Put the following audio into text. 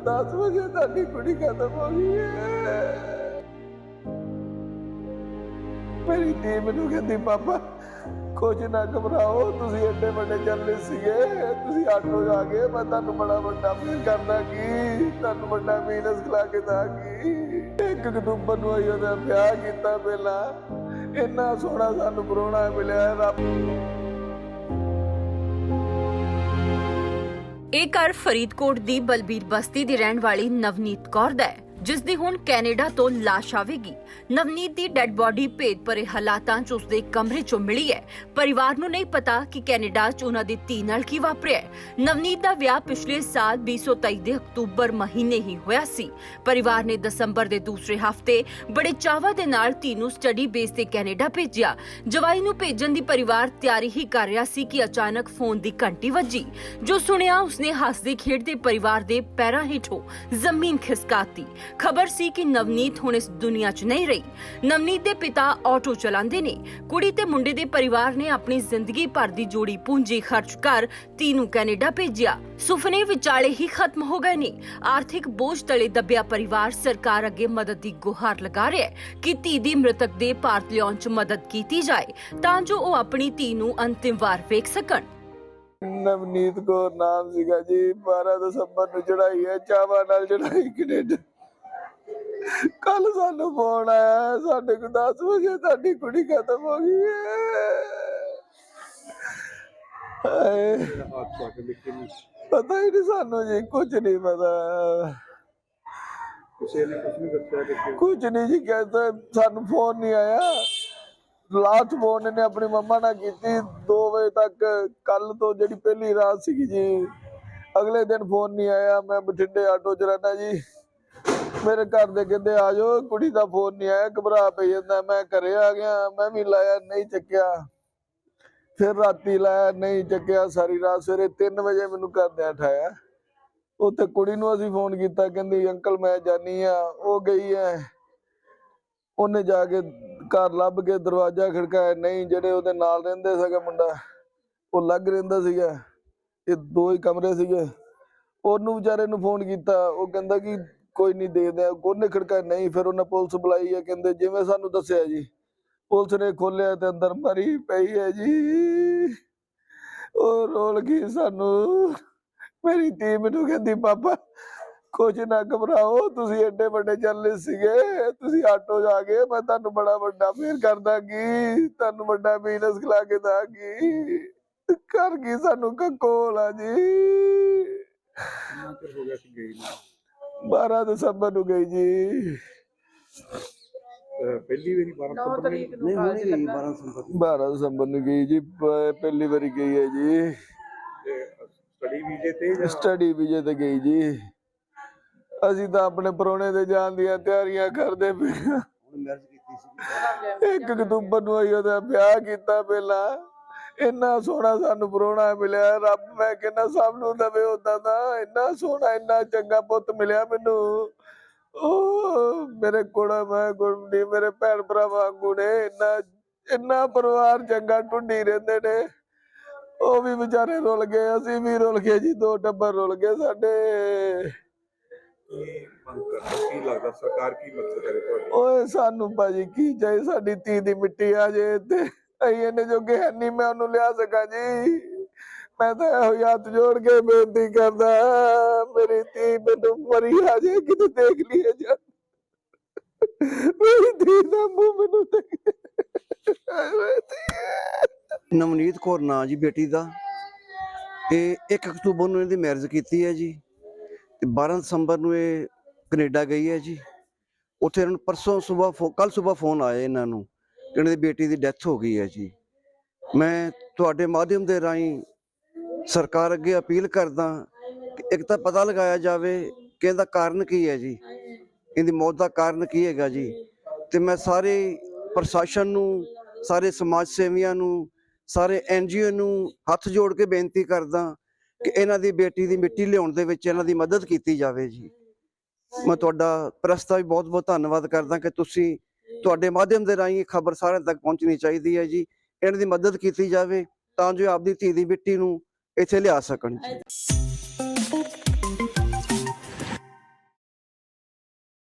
ਨੂੰ 10 ਵਜੇ ਤੁਹਾਡੀ ਕੁੜੀ ਖਤਮ ਹੋ ਗਈ ਹੈ ਮੇਰੀ ਧੀ ਮੈਨੂੰ ਕਹਿੰਦੀ, ਪਾਪਾ ਕੁਝ ਨਾ ਘਬਰਾਓ, ਤੁਸੀਂ ਐਡੇ ਵੱਡੇ ਚੱਲੇ ਸੀਗੇ, ਤੁਸੀਂ ਆਟੋ ਜਾ ਕੇ ਮੈਂ ਤੁਹਾਨੂੰ ਬੜਾ ਵੱਡਾ ਫੀਲ ਕਰਦਾ ਕੀ, ਤੁਹਾਨੂੰ ਵੱਡਾ ਮੀਨਸ ਖਲਾ ਕੇ ਦਾਂਗੀ ਇੱਕ ਅਕਤੂਬਰ ਨੂੰ ਆਈ ਉਹਦਾ ਵਿਆਹ ਕੀਤਾ ਪਹਿਲਾਂ। ਇੰਨਾ ਸੋਹਣਾ ਸਾਨੂੰ ਪਰੋਣਾ ਮਿਲਿਆ, ਰੱਬ ਇਹ ਘਰ ਫਰੀਦਕੋਟ ਦੀ ਬਲਬੀਰ ਬਸਤੀ ਦੀ ਰਹਿਣ ਵਾਲੀ ਨਵਨੀਤ ਕੌਰ ਦਾ ਹੈ। ਜਿਸ ਦੀ ਹੁਣ ਕੈਨੇਡਾ ਤੋਂ ਲਾਸ਼ ਆਵੇਗੀ। ਨਵਨੀਤ ਦੀ ਡੈੱਡ ਬਾਡੀ ਭੇਦ ਭਰੇ ਹਾਲਾਤਾਂ 'ਚ ਉਸਦੇ ਕਮਰੇ 'ਚੋਂ ਮਿਲੀ ਹੈ। ਪਰਿਵਾਰ ਨੂੰ ਨਹੀਂ ਪਤਾ ਕਿ ਕੈਨੇਡਾ 'ਚ ਉਹਨਾਂ ਦੀ ਧੀ ਨਾਲ ਕੀ ਵਾਪਰਿਆ ਨਵਨੀਤ ਦਾ ਵਿਆਹ ਪਿਛਲੇ ਸਾਲ 2023 ਦੇ ਅਕਤੂਬਰ ਮਹੀਨੇ ਹੀ ਹੋਇਆ ਸੀ। ਪਰਿਵਾਰ ਨੇ ਦਸੰਬਰ ਦੇ ਦੂਸਰੇ ਹਫ਼ਤੇ ਬੜੇ ਚਾਵਾਂ ਦੇ ਨਾਲ ਧੀ ਨੂੰ ਸਟੱਡੀ ਬੇਸ ਤੇ ਕੈਨੇਡਾ ਭੇਜਿਆ। ਜਵਾਈ ਨੂੰ ਭੇਜਣ ਦੀ ਪਰਿਵਾਰ ਤਿਆਰੀ ਹੀ ਕਰ ਰਿਹਾ ਸੀ ਕਿ ਅਚਾਨਕ ਫੋਨ ਦੀ ਘੰਟੀ ਵੱਜੀ। ਜੋ ਸੁਣਿਆ, ਉਸਨੇ ਹੱਸਦੇ ਖੇਡਦੇ ਪਰਿਵਾਰ ਦੇ ਪੈਰਾਂ ਹੇਠੋਂ ਜ਼ਮੀਨ ਖਿਸਕਾਤੀ। ਖਬਰ ਸੀ ਕਿ ਨਵਨੀਤ ਹੁਣ ਇਸ ਦੁਨੀਆ 'ਚ ਨਹੀਂ ਰਹੀ। ਨਵਨੀਤ ਦੇ ਪਿਤਾ ਆਟੋ ਚਲਾਉਂਦੇ ਨੇ। ਕੁੜੀ ਤੇ ਮੁੰਡੇ ਦੇ ਪਰਿਵਾਰ ਨੇ ਆਪਣੀ ਜ਼ਿੰਦਗੀ ਭਰ ਦੀ ਜੋੜੀ ਪੂੰਜੀ ਖਰਚ ਕਰ ਧੀ ਨੂੰ ਕੈਨੇਡਾ ਭੇਜਿਆ। ਸੁਪਨੇ ਵਿਚਾਲੇ ਹੀ ਖਤਮ ਹੋ ਗਏ ਨੇ। ਆਰਥਿਕ ਬੋਝ ਤਲੇ ਦੱਬਿਆ ਪਰਿਵਾਰ ਸਰਕਾਰ ਅੱਗੇ ਮਦਦ ਦੀ ਗੁਹਾਰ ਲਗਾ ਰਿਹਾ ਹੈ ਕਿ ਧੀ ਦੀ ਮ੍ਰਿਤਕ ਦੇ ਭਾਰਤ ਲਿਆਉਣ 'ਚ ਮਦਦ ਕੀਤੀ ਜਾਏ, ਤਾਂ ਜੋ ਉਹ ਆਪਣੀ ਧੀ ਨੂੰ ਅੰਤਿਮ ਵਾਰ ਵੇਖ ਸਕਣ। ਨਵਨੀਤ ਕੌਰ ਨਾਮ ਸੀਗਾ ਜੀ 12 ਦਸੰਬਰ ਨੂੰ ਚੜਾਈ ਹੈ, ਚਾਵਾ ਨਾਲ ਚੜਾਈ ਕੈਨੇਡਾ। ਕੱਲ ਸਾਨੂੰ ਫੋਨ ਆਇਆ ਸਾਡੇ ਕੋਲ 10 ਵਜੇ ਤੁਹਾਡੀ ਕੁੜੀ ਖਤਮ ਹੋ ਗਈ ਹੈ ਪਤਾ ਹੀ ਨਹੀਂ ਸਾਨੂੰ ਜੀ ਕੁਝ ਨਹੀਂ ਪਤਾ। ਕਿਸੇ ਨੇ ਕੁਝ ਨਹੀਂ ਦੱਸਿਆ ਕਿ ਕਿ- ਕੁਝ ਨਹੀਂ ਜੀ ਕਹਿੰਦਾ ਸਾਨੂੰ ਫੋਨ ਨਹੀਂ ਆਇਆ। ਲਾਸਟ ਫੋਨ ਇਹਨੇ ਆਪਣੀ ਮੰਮਾ ਨਾਲ ਕੀਤੀ 2 ਵਜੇ ਤੱਕ ਕੱਲ ਤੋਂ ਜਿਹੜੀ ਪਹਿਲੀ ਰਾਤ ਸੀਗੀ ਜੀ ਅਗਲੇ ਦਿਨ ਫੋਨ ਨਹੀਂ ਆਇਆ ਮੈਂ ਬਠਿੰਡੇ ਆਟੋ 'ਚ ਰਹਿਣਾ ਜੀ। ਮੇਰੇ ਘਰ ਦੇ ਕਹਿੰਦੇ, ਆ ਜਾਓ, ਕੁੜੀ ਦਾ ਫੋਨ ਨਹੀਂ ਆਇਆ, ਘਬਰਾ ਪਈ ਜਾਂਦਾ, ਮੈਂ ਘਰੇ ਆ ਗਿਆ, ਮੈਂ ਵੀ ਲਾਇਆ, ਨਹੀਂ ਚੱਕਿਆ। ਫਿਰ ਰਾਤੀ ਲਾਇਆ, ਨਹੀਂ ਚੱਕਿਆ, ਸਾਰੀ ਰਾਤ ਸਵੇਰੇ 3 ਵਜੇ ਮੈਨੂੰ ਘਰਦਿਆਂ ਉਠਾਇਆ ਉੱਥੇ ਕੁੜੀ ਨੂੰ ਅਸੀਂ ਫੋਨ ਕੀਤਾ, ਕਹਿੰਦੀ, ਅੰਕਲ, ਮੈਂ ਜਾਨੀ ਆ। ਉਹ ਗਈ ਐ। ਉਹਨੇ ਜਾ ਕੇ ਘਰ ਲੱਭ ਕੇ ਦਰਵਾਜ਼ਾ ਖੜਕਾਇਆ, ਨਹੀਂ, ਜਿਹੜੇ ਉਹਦੇ ਨਾਲ ਰਹਿੰਦੇ ਸੀਗਾ ਮੁੰਡਾ, ਉਹ ਲੱਗ ਰਹਿੰਦਾ ਸੀਗਾ। ਇਹ ਦੋ ਹੀ ਕਮਰੇ ਸੀਗੇ। ਉਹਨੂੰ ਵਿਚਾਰੇ ਨੂੰ ਫੋਨ ਕੀਤਾ, ਉਹ ਕਹਿੰਦਾ ਕਿ ਕੋਈ ਨਹੀਂ ਦੇਖਦੇ ਆ। ਉਹਨੇ ਖੜਕਾਇਆ ਨਹੀਂ, ਫਿਰ ਉਹਨੇ ਪੁਲਿਸ ਬੁਲਾਈ ਹੈ ਕਹਿੰਦੇ ਜਿਵੇਂ ਸਾਨੂੰ ਦੱਸਿਆ ਜੀ। ਪੁਲਿਸ ਨੇ ਖੋਲਿਆ ਤੇ ਅੰਦਰ ਮਰੀ ਪਈ ਹੈ ਜੀ। ਉਹ ਰੋਲ ਗਈ ਸਾਨੂੰ। ਮੇਰੀ ਧੀ ਮੈਨੂੰ ਕਹਿੰਦੀ, ਪਾਪਾ ਕੁਝ ਨਾ ਘਬਰਾਓ, ਤੁਸੀਂ ਐਡੇ ਵੱਡੇ ਚੱਲੇ ਸੀਗੇ, ਤੁਸੀਂ ਆਟੋ ਜਾ ਕੇ ਮੈਂ ਤੁਹਾਨੂੰ ਬੜਾ ਵੱਡਾ ਫੇਰ ਕਰ ਦਾਂਗੀ, ਤੁਹਾਨੂੰ ਵੱਡਾ ਬਿਜ਼ਨਸ ਖਿਲਾ ਕੇ ਦਾਂਗੀ। ਕਰ ਗਈ ਸਾਨੂੰ ਕੰਕੋਲ ਜੀ। ਕਿੰਨਾ ਹੋ ਗਿਆ ਸੀ ਗਈ ਨੂੰ? 12 ਦਸੰਬਰ ਨੂੰ ਗਈ ਜੀ। ਪਹਿਲੀ ਵਾਰੀ 12 ਨੰਬਰ ਤਰੀਕ ਨੂੰ ਕਾਲਜ ਲੱਗਾ। 12 ਦਸੰਬਰ ਨੂੰ। ਗਈ ਜੀ ਪ- ਪਹਿਲੀ ਵਾਰੀ ਗਈ ਹੈ ਜੀ। ਸਟੱਡੀ ਵੀਜ਼ੇ ਤੇ ਜਾਂ ਸਟੱਡੀ ਵੀਜ਼ੇ ਤੇ ਗਈ ਜੀ। ਅਸੀਂ ਤਾਂ ਆਪਣੇ ਪਰੋਣੇ ਦੇ ਜਾਣ ਦੀਆਂ ਤਿਆਰੀਆਂ ਕਰਦੇ ਪਏ ਹਾਂ। ਇੱਕ ਅਕਤੂਬਰ ਨੂੰ ਆਈ ਉਹਦਾ ਵਿਆਹ ਕੀਤਾ ਪਹਿਲਾਂ। ਇੰਨਾ ਸੋਹਣਾ ਸਾਨੂੰ ਪਰੋਣਾ ਮਿਲਿਆ ਰੱਬ ਮੈਂ ਕਹਿੰਦਾ ਸਭ ਨੂੰ ਦਵੇ ਉਦਾਂ ਦਾ ਇੰਨਾ ਸੋਹਣਾ ਇੰਨਾ ਚੰਗਾ ਪੁੱਤ ਮਿਲਿਆ ਮੈਨੂੰ। ਉਹ ਮੇਰੇ ਕੋਲ ਮੈਂ ਗੁਰਦੀ ਮੇਰੇ ਭੈਣ ਭਰਾ ਵਾਂਗੂ ਨੇ ਇੰਨਾ ਇੰਨਾ ਪਰਿਵਾਰ ਚੰਗਾ ਟੁੰਡੀ ਰਹਿੰਦੇ ਨੇ। ਉਹ ਵੀ ਵਿਚਾਰੇ ਰੁਲ ਗਏ ਅਸੀਂ ਵੀ ਰੁਲ ਗਏ ਜੀ ਦੋ ਟੱਬਰ ਰੁਲ ਗਏ ਸਾਡੇ। ਕੀ ਲੱਗਦਾ ਸਰਕਾਰ ਕੀ ਮਦਦ ਕਰੇ ਤੁਹਾਡੀ? ਓਏ ਸਾਨੂੰ ਭਾਜੀ ਕੀ ਚਾਹੀ ਸਾਡੀ ਧੀ ਦੀ ਮਿੱਟੀ ਆ ਜੇ ਤੇ ਅਸੀਂ ਇਹਨੇ ਜੋਗੇ ਹੈ ਨਹੀਂ ਮੈਂ ਉਹਨੂੰ ਲਿਆ ਸਕਾਂ ਜੀ। ਮੈਂ ਤਾਂ ਇਹੋ ਹੀ ਹੱਥ ਜੋੜ ਕੇ ਬੇਨਤੀ ਕਰਦਾ ਮੇਰੀ ਧੀ ਮੈਨੂੰ ਮਰੀ ਆ ਜੇ, ਕਿਤੇ ਦੇਖ ਲਈਏ ਜਾ। ਮੇਰੀ ਧੀ ਦਾ ਮੂੰਹ ਮੈਨੂੰ ਦੇਖ। ਨਵਨੀਤ ਕੌਰ ਨਾਂ ਜੀ ਬੇਟੀ ਦਾ। ਇਹ 1 ਅਕਤੂਬਰ ਨੂੰ ਇਹਦੀ ਮੈਰਿਜ ਕੀਤੀ ਹੈ ਜੀ। ਤੇ 12 ਦਸੰਬਰ ਨੂੰ ਇਹ ਕੈਨੇਡਾ ਗਈ ਹੈ ਜੀ। ਉੱਥੇ ਇਹਨਾਂ ਨੂੰ ਪਰਸੋਂ ਸਵੇਰ ਕੱਲ ਸਵੇਰ ਫੋਨ ਆਇਆ ਇਹਨਾਂ ਨੂੰ। ਇਹਨਾਂ ਦੀ ਬੇਟੀ ਦੀ ਡੈਥ ਹੋ ਗਈ ਹੈ ਜੀ। ਮੈਂ ਤੁਹਾਡੇ ਮਾਧਿਅਮ ਦੇ ਰਾਹੀਂ ਸਰਕਾਰ ਅੱਗੇ ਅਪੀਲ ਕਰਦਾ ਕਿ ਇੱਕ ਤਾਂ ਪਤਾ ਲਗਾਇਆ ਜਾਵੇ ਕਿ ਇਹਦਾ ਕਾਰਨ ਕੀ ਹੈ ਜੀ। ਇਹਦੀ ਮੌਤ ਦਾ ਕਾਰਨ ਕੀ ਹੈਗਾ ਜੀ। ਤੇ ਮੈਂ ਸਾਰੇ ਪ੍ਰਸ਼ਾਸਨ ਨੂੰ, ਸਾਰੇ ਸਮਾਜ ਸੇਵੀਆਂ ਨੂੰ, ਸਾਰੇ ਐਨਜੀਓ ਨੂੰ ਹੱਥ ਜੋੜ ਕੇ ਬੇਨਤੀ ਕਰਦਾ ਕਿ ਇਹਨਾਂ ਦੀ ਬੇਟੀ ਦੀ ਮਿੱਟੀ ਲਿਆਉਣ ਦੇ ਵਿੱਚ ਇਹਨਾਂ ਦੀ ਮਦਦ ਕੀਤੀ ਜਾਵੇ ਜੀ। ਮੈਂ ਤੁਹਾਡਾ ਪ੍ਰਸਤਾ ਵੀ ਬਹੁਤ ਬਹੁਤ ਧੰਨਵਾਦ ਕਰਦਾ ਕਿ ਤੁਸੀਂ ਤੁਹਾਡੇ ਮਾਧਿਅਮ ਦੇ ਰਾਹੀਂ ਇਹ ਖਬਰ ਸਾਰਿਆਂ ਤੱਕ ਪਹੁੰਚਣੀ ਚਾਹੀਦੀ ਹੈ ਜੀ। ਇਹਨਾਂ ਦੀ ਮਦਦ ਕੀਤੀ ਜਾਵੇ ਤਾਂ ਜੋ ਆਪਦੀ ਧੀ ਦੀ ਮਿੱਟੀ ਨੂੰ ਇੱਥੇ ਲਿਆ ਸਕਣ ਜੀ।